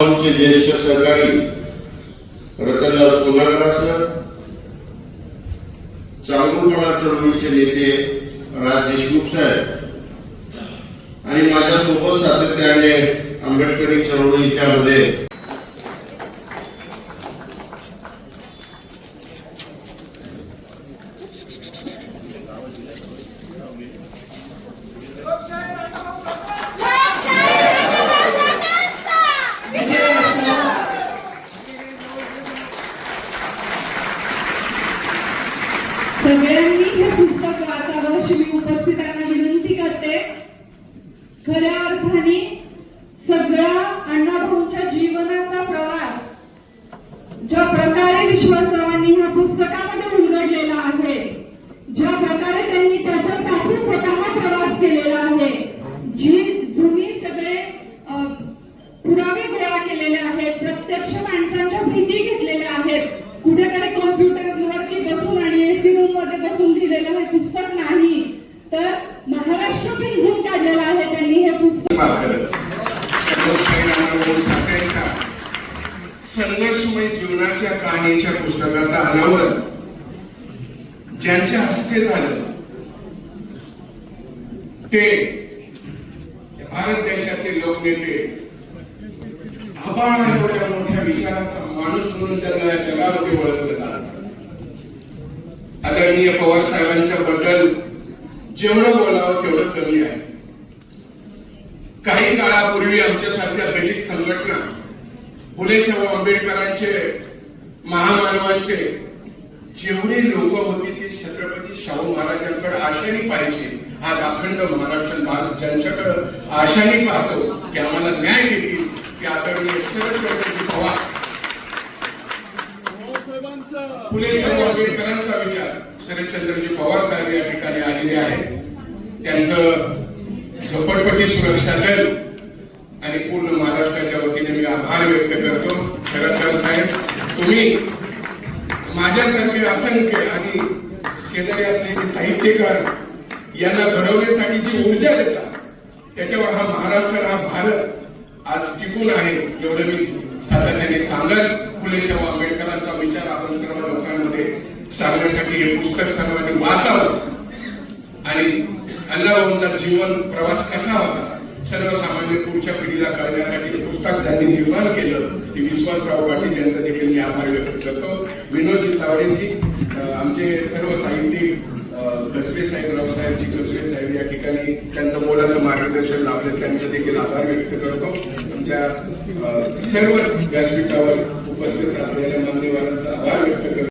आमचे ज्येष्ठ सहकारी रतनलाल सोनारकर सर चांगुलपणा चळवळीचे नेते राज देशमुख साहेब आणि माझ्यासोबत सातत्याने आंबेडकरी चळवळी त्यामध्ये Okay. सगळ्यांनी हे पुस्तक वाचावं. अशी मी उपस्थितांना विनंती करते. खऱ्या अर्थाने सगळा अण्णाभाऊंच्या जीवनाचा प्रवास ज्या प्रकारे विश्वासरावांनी ह्या पुस्तकामध्ये महाराष्ट्रातील झूम काढलेला आहे त्यांनी हे पुस्तक संघर्षमय जीवनाच्या कहाणीच्या पुस्तकाचं अनावरण ज्यांच्या हस्ते झालं ते भारत देशाचे लोकनेते आपण एवढ्या मोठ्या विचाराचा माणूस म्हणून त्यांना या जगामध्ये ओळखलं जातं आदरणीय पवार साहेबांच्या बद्दल जेवढं बोलावं तेवढं कमी आहे. काही काळापूर्वी आमच्यासारख्या दलित संघटना फुले शाहू आंबेडकरांचे महामानवांचे जेवढे लोक होते ते छत्रपती शाहू महाराजांकडे आशाने पाहिजे आज अखंड महाराष्ट्र भारत ज्यांच्याकडे आशाने पाहतो की आम्हाला न्याय देतील की आदरणीय शरद पवार. फुले शाहू आंबेडकरांचा शरदचंद्रजी पवार साहेब या ठिकाणी आलेले आहेत. त्यांचं झोपडपट्टी सुरक्षा दल आणि पूर्ण महाराष्ट्राच्या वतीने मी आभार व्यक्त करतो. शरद साहेब तुम्ही माझ्यासारखे असंख्य आणि शेजारी असलेले साहित्यकार यांना घडवण्यासाठी जी ऊर्जा देतात त्याच्यावर हा महाराष्ट्र हा भारत आज टिकून आहे एवढं मी सातत्याने सांगत फुले शाहू आंबेडकरांचा विचार आपण सर्व लोकांमध्ये सांगण्यासाठी हे पुस्तक सर्वांनी वाचावं. आणि अण्णाभाऊंचा जीवन प्रवास कसा होता? सर्वसामान्य पुढच्या पिढीला कळण्यासाठी पुस्तक ज्यांनी निर्माण केलं ते विश्वासराव पाटील यांचा देखील मी आभार व्यक्त करतो. विनोदजी तावडेजी आमचे सर्व साहित्यिक कसबे साहेब साहेबजी कसबे साहेब या ठिकाणी त्यांचं मोलाचं मार्गदर्शन लाभलं त्यांचं देखील आभार व्यक्त करतो. आमच्या सर्व व्यासपीठावर उपस्थित असलेल्या मंदिरात व्यक्त करतो.